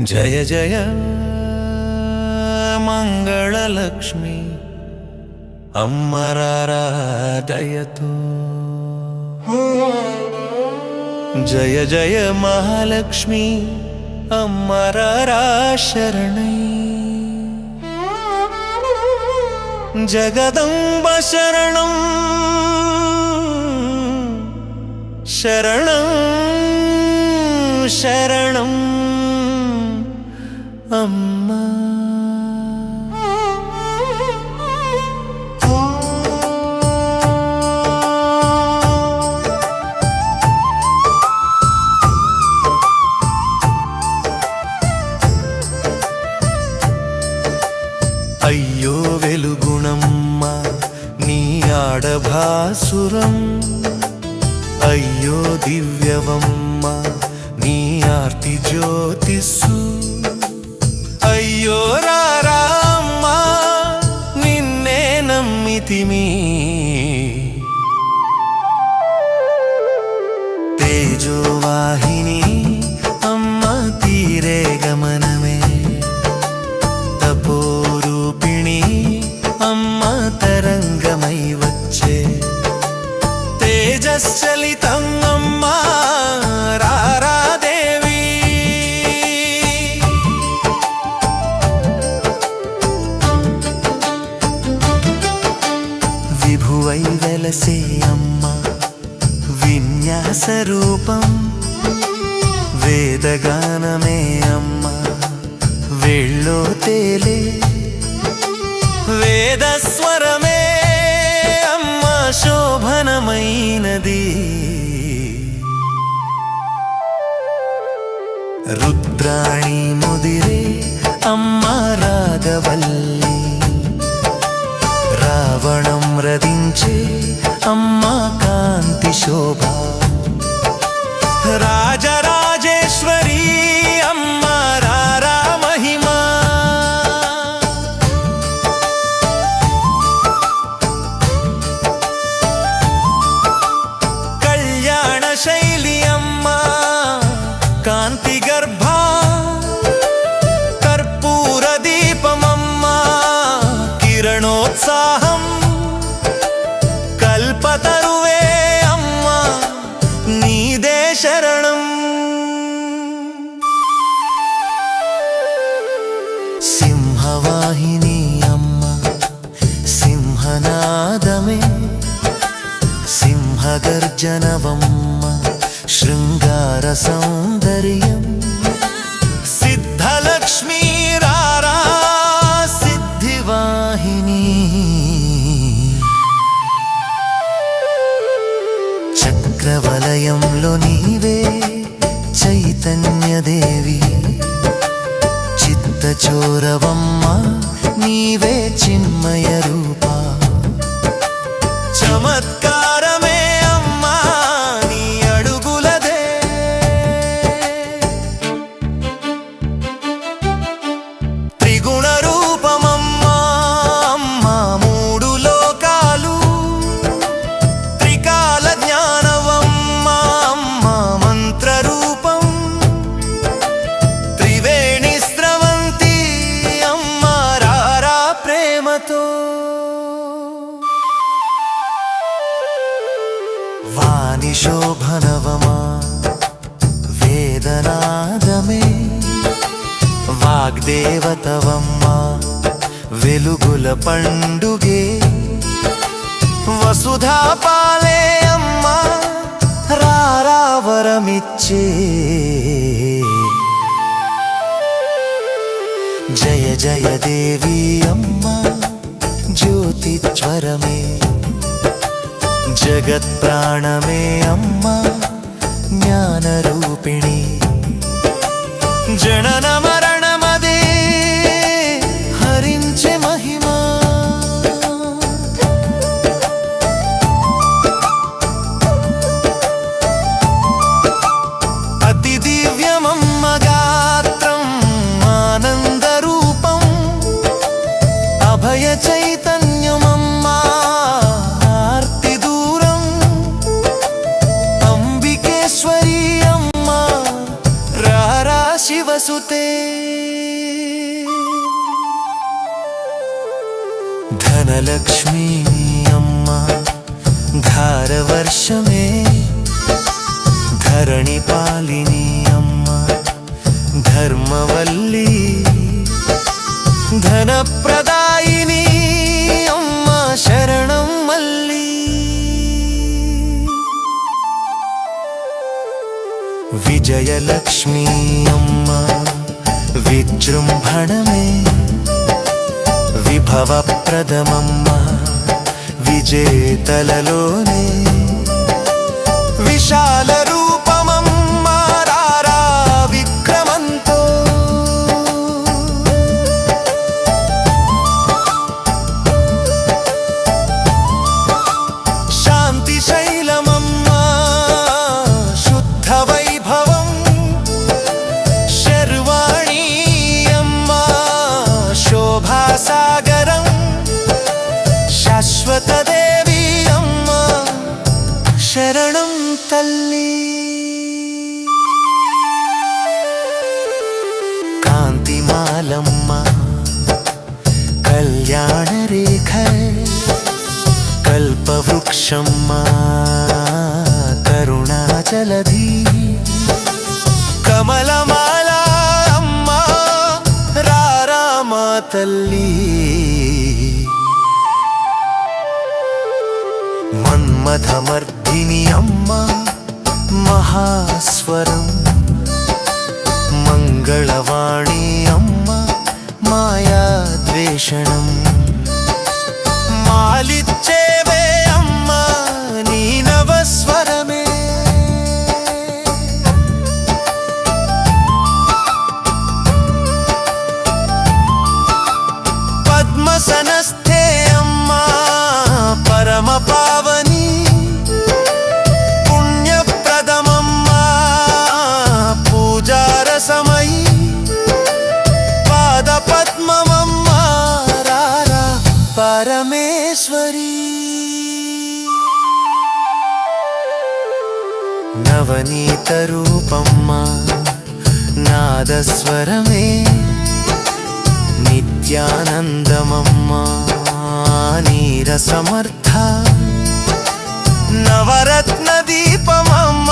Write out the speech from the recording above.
जय जय मङ्गलक्ष्मी अम्मरारादयतु। जय जय महालक्ष्मी अम्मरारा शरणी जगदम्ब शरणं शरण। शरणम् అమ్మా. అయ్యో వెలుగుణమ్మ నీ ఆడభాసురం. అయ్యో దివ్యవమ్మ నీ ఆర్తి జ్యోతిస్సు. అయ్యో రారామ్మ నిన్నే నమ్మితిమీ. తులసి అమ్మ విన్యాస రూపం వేదగానమే అమ్మ వెళ్ళో తేలే వేదస్వరమే అమ్మ శోభనమైనది. రుద్రాణి ముదిరే అమ్మ రాగవల్లి రదించే అమ్మ కాంతి శోభ. రాజరాజేశ్వరి అమ్మ రారా మహిమా. కళ్యాణ శైలి అమ్మ కాంతి గర్భ. జనవమ్మ శృంగార సౌందర్యం. సిద్ధలక్ష్మీ రారా సిద్ధివాహిని. చక్రవలయంలో నీవే చైతన్యదేవి. చిత్తచోరవమ్మ నీవే చిన్మయ రూపా. చమత్కార వాణి శోభనవమా? వేదనాదమే. వాగ్దేవతవమ్మా వెలుగుల పండుగే. వసుధా పాలే అమ్మా రారావరమిచ్చే. జయ జయ దేవి అమ్మా జ్యోతిజ్వరమే జ్వరమే జగత్ప్రాణమే అమ్మా జ్ఞానరూపిణి అంబికేశ్వరి అమ్మ రారా శివసుత ధనలక్ష్మి అమ్మ ధారవర్షమే. ధరణి పాలిని అమ్మ ధర్మవల్లి. ధనప్రదా విజయలక్ష్మీ అమ్మ విజృంభణమే. విభవప్రదమమ్మ విజేతలలోనే. కాంతిమాలమ్మ కళ్యాణ రేఖ కల్పవృక్షమ్మా. కరుణాచలధి కమలమాల రారామా తల్లి. మన్మథమర్ధిని అమ్మా మహాస్వరం. మంగళవాణి 谁能 నవనీత రూపమ్మా నాదస్వరమే నిత్యానందమమ్మా నీర సమర్థ నవరత్న దీపమమ్మ